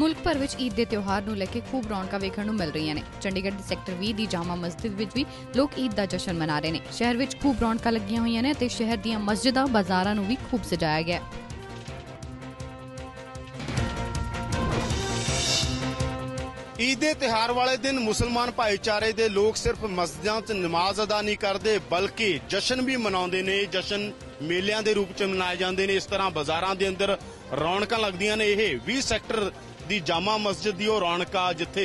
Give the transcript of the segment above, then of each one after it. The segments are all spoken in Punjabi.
ਮੁਲਕ ਭਰ ਵਿੱਚ ਈਦ ਦੇ ਤਿਉਹਾਰ ਨੂੰ ਲੈ ਕੇ ਖੂਬ ਰੌਣਕਾਂ ਵੇਖਣ ਨੂੰ ਮਿਲ ਰਹੀਆਂ ਨੇ। ਚੰਡੀਗੜ੍ਹ ਦੇ ਸੈਕਟਰ 20 ਦੀ ਜਾਮਾ ਮਸਜਿਦ ਵਿੱਚ ਵੀ ਲੋਕ ਈਦ ਦਾ ਜਸ਼ਨ ਮਨਾ ਰਹੇ ਨੇ। ਸ਼ਹਿਰ ਵਿੱਚ ਖੂਬ ਰੌਣਕਾਂ ਲੱਗੀਆਂ ਹੋਈਆਂ ਨੇ ਤੇ ਸ਼ਹਿਰ ਦੀਆਂ ਮਸਜਿਦਾਂ, ਬਾਜ਼ਾਰਾਂ ਨੂੰ ਵੀ ਖੂਬ ਸਜਾਇਆ ਗਿਆ ਹੈ। ਈਦ ਦੇ ਤਿਹਾਰ ਵਾਲੇ ਦਿਨ ਮੁਸਲਮਾਨ ਭਾਈਚਾਰੇ ਦੇ ਲੋਕ ਸਿਰਫ ਮਸਜਿਦਾਂ 'ਚ ਨਮਾਜ਼ ਅਦਾ ਨਹੀਂ ਕਰਦੇ, ਬਲਕਿ ਜਸ਼ਨ ਵੀ ਮਨਾਉਂਦੇ ਨੇ। ਜਸ਼ਨ ਮੇਲਿਆਂ ਦੇ ਰੂਪ 'ਚ ਮਨਾਏ ਜਾਂਦੇ ਨੇ। ਇਸ ਤਰ੍ਹਾਂ ਬਾਜ਼ਾਰਾਂ ਦੇ ਅੰਦਰ ਰੌਣਕਾਂ ਲੱਗਦੀਆਂ ਨੇ। ਇਹ 20 ਸੈਕਟਰ ਦੀ ਜਾਮਾ ਮਸਜਿਦ ਦੀ ਉਹ ਰੌਣਕਾਂ ਜਿੱਥੇ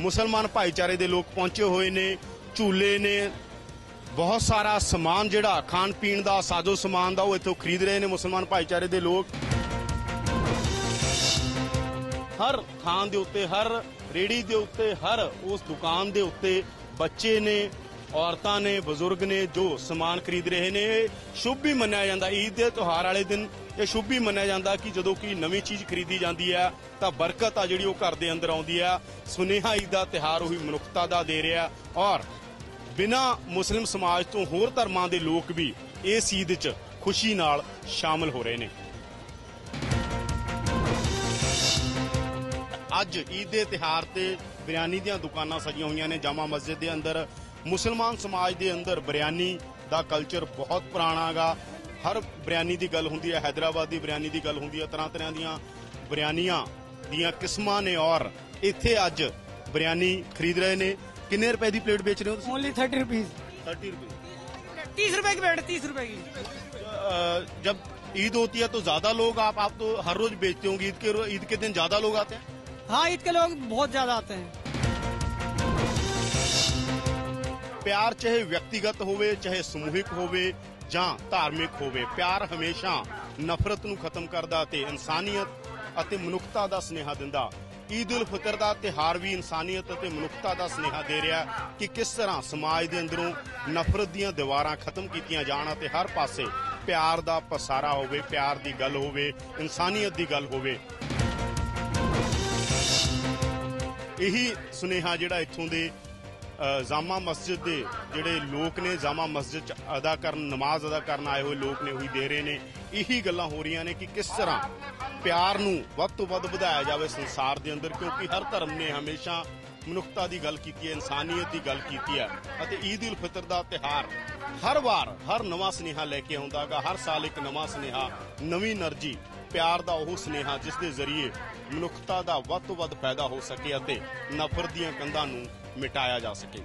ਮੁਸਲਮਾਨ ਭਾਈਚਾਰੇ ਦੇ ਲੋਕ ਪਹੁੰਚੇ ਹੋਏ ਨੇ, ਝੂਲੇ ਨੇ। ਬਹੁਤ ਸਾਰਾ ਸਮਾਨ ਜਿਹੜਾ ਖਾਣ ਪੀਣ ਦਾ, ਸਾਜੋ ਸਮਾਨ ਦਾ ਉਹ ਇੱਥੋਂ ਖਰੀਦ ਰਹੇ ਨੇ ਮੁਸਲਮਾਨ ਭਾਈਚਾਰੇ ਦੇ ਲੋਕ। ਹਰ ਥਾਂ ਦੇ ਉੱਤੇ, ਹਰ ਰੇੜੀ ਦੇ ਉੱਤੇ, ਹਰ ਉਸ ਦੁਕਾਨ ਦੇ ਉੱਤੇ ਬੱਚੇ ਨੇ ਔਰਤਾਂ ਨੇ, ਬਜ਼ੁਰਗ ਨੇ ਜੋ ਸਮਾਨ ਖਰੀਦ ਰਹੇ ਨੇ, ਸ਼ੁਭ ਵੀ ਮੰਨਿਆ ਜਾਂਦਾ। ਈਦ ਦੇ ਤਿਉਹਾਰ ਵਾਲੇ ਦਿਨ ਇਹ ਸ਼ੁਭ ਵੀ ਮੰਨਿਆ ਜਾਂਦਾ ਕਿ ਜਦੋਂ ਕੋਈ ਨਵੀਂ ਚੀਜ਼ ਖਰੀਦੀ ਜਾਂਦੀ ਹੈ, ਤਾਂ ਬਰਕਤ ਆ ਜਿਹੜੀ ਉਹ ਘਰ ਦੇ ਅੰਦਰ ਆਉਂਦੀ ਆ ਸੁਨੇਹਾ ਈਦ ਦਾ ਤਿਉਹਾਰ ਉਹੀ ਮਨੁੱਖਤਾ ਦਾ ਦੇ ਰਿਹਾ ਔਰ ਬਿਨਾ ਮੁਸਲਿਮ ਸਮਾਜ ਤੋਂ ਹੋਰ ਧਰਮਾਂ ਦੇ ਲੋਕ ਵੀ ਇਸ ਈਦ 'ਚ ਖੁਸ਼ੀ ਨਾਲ ਸ਼ਾਮਲ ਹੋ ਰਹੇ ਨੇ। ਅੱਜ ਈਦ ਦੇ ਤਿਹਾਰ ਤੇ ਬਿਰਿਆਨੀ ਦੀਆਂ ਦੁਕਾਨਾਂ ਸਜੀਆਂ ਹੋਈਆਂ ਨੇ। ਜਾਮਾ ਮਸਜਿਦ ਦੇ ਅੰਦਰ ਮੁਸਲਮਾਨ ਸਮਾਜ ਦੇ ਅੰਦਰ ਬਿਰਿਆਨੀ ਦਾ ਕਲਚਰ ਬਹੁਤ ਪੁਰਾਣਾਗਾ ਹਰ ਬਿਰਿਆਨੀ ਦੀ ਗੱਲ ਹੁੰਦੀ ਹੈ ਹైదరాబాద్ ਦੀ ਬਿਰਿਆਨੀ ਦੀ ਗੱਲ ਹੁੰਦੀ ਹੈ ਤਰ੍ਹਾਂ ਤਰ੍ਹਾਂ ਦੀਆਂ ਬਿਰਿਆਨੀਆਂ ਦੀਆਂ ਕਿਸਮਾਂ ਨੇ ਔਰ ਇੱਥੇ ਅੱਜ ਬਿਰਿਆਨੀ ਖਰੀਦ ਰਹੇ ਨੇ। ਕਿੰਨੇ ਰੁਪਏ ਦੀ ਪਲੇਟ ਵੇਚ ਰਹੇ ਹੋ ਤੁਸੀਂ? ਓਨਲੀ 30 ਰੁਪਏ। 30 ਰੁਪਏ 30 रुपए की बैठ तीस रुपए की जब ईद होती है तो ज्यादा लोग आप आप तो हर रोज बेचते होंगे ईद के ईद के दिन ज्यादा लोग आते हैं हाँ ईद के लोग बहुत ज्यादा आते ਪਿਆਰ ਚਾਹੇ ਵਿਅਕਤੀਗਤ ਹੋਵੇ, ਚਾਹੇ ਸਮੂਹਿਕ ਹੋਵੇ ਜਾਂ ਧਾਰਮਿਕ ਹੋਵੇ, ਪਿਆਰ ਹਮੇਸ਼ਾ ਨਫ਼ਰਤ ਨੂੰ ਖਤਮ ਕਰਦਾ ਤੇ ਇਨਸਾਨੀਅਤ ਅਤੇ ਮਨੁੱਖਤਾ ਦਾ ਸੁਨੇਹਾ ਦਿੰਦਾ। ਈਦ ਉਲ ਫਿਤਰ ਦਾ ਤਿਹਾਰ ਵੀ ਇਨਸਾਨੀਅਤ ਅਤੇ ਮਨੁੱਖਤਾ ਦਾ ਸੁਨੇਹਾ ਦੇ ਰਿਹਾ ਕਿ ਕਿਸ ਤਰ੍ਹਾਂ ਸਮਾਜ ਦੇ ਅੰਦਰੋਂ ਨਫ਼ਰਤ ਦੀਆਂ ਦੀਵਾਰਾਂ ਖਤਮ ਕੀਤੀਆਂ ਜਾਣ ਅਤੇ ਹਰ ਪਾਸੇ ਪਿਆਰ ਦਾ ਪਸਾਰਾ ਹੋਵੇ, ਪਿਆਰ ਦੀ ਗੱਲ ਹੋਵੇ, ਇਨਸਾਨੀਅਤ ਦੀ ਗੱਲ ਹੋਵੇ। ਇਹੀ ਸੁਨੇਹਾ ਜਿਹੜਾ ਇੱਥੋਂ ਦੇ ਜਾਮਾ ਮਸਜਿਦ ਦੇ ਜਿਹੜੇ ਲੋਕ ਨੇ, ਜਾਮਾ ਮਸਜਿਦ ਚ ਅਦਾ ਕਰਨ, ਨਮਾਜ਼ ਅਦਾ ਕਰਨ ਆਏ ਹੋਏ ਲੋਕ ਨੇ, ਉਹੀ ਦੇ ਰਹੇ ਨੇ। ਇਹੀ ਗੱਲਾਂ ਹੋ ਰਹੀਆਂ ਨੇ ਕਿ ਕਿਸ ਤਰ੍ਹਾਂ ਪਿਆਰ ਨੂੰ ਵੱਧ ਤੋਂ ਵੱਧ ਵਧਾਇਆ ਜਾਵੇ ਸੰਸਾਰ ਦੇ ਅੰਦਰ, ਕਿਉਂਕਿ ਹਰ ਧਰਮ ਨੇ ਹਮੇਸ਼ਾ ਮਨੁੱਖਤਾ ਦੀ ਗੱਲ ਕੀਤੀ ਹੈ, ਇਨਸਾਨੀਅਤ ਦੀ ਗੱਲ ਕੀਤੀ ਹੈ। ਅਤੇ ਈਦ ਉਲ ਫਿਤਰ ਦਾ ਤਿਹਾਰ ਹਰ ਵਾਰ, ਹਰ ਨਵਾਂ ਸਨੇਹਾ ਲੈ ਕੇ ਆਉਂਦਾਗਾ ਹਰ ਸਾਲ ਇੱਕ ਨਵਾਂ ਸਨੇਹਾ, ਨਵੀਂ એનર્ਜੀ ਪਿਆਰ ਦਾ ਉਹ ਸੁਨੇਹਾ ਜਿਸ ਦੇ ਜ਼ਰੀਏ ਮਨੁੱਖਤਾ ਦਾ ਵੱਧ ਤੋਂ ਵੱਧ ਫਾਇਦਾ ਹੋ ਸਕੇ ਅਤੇ ਨਫ਼ਰਤ ਦੀਆਂ ਕੰਧਾਂ ਨੂੰ ਮਿਟਾਇਆ ਜਾ ਸਕੇ।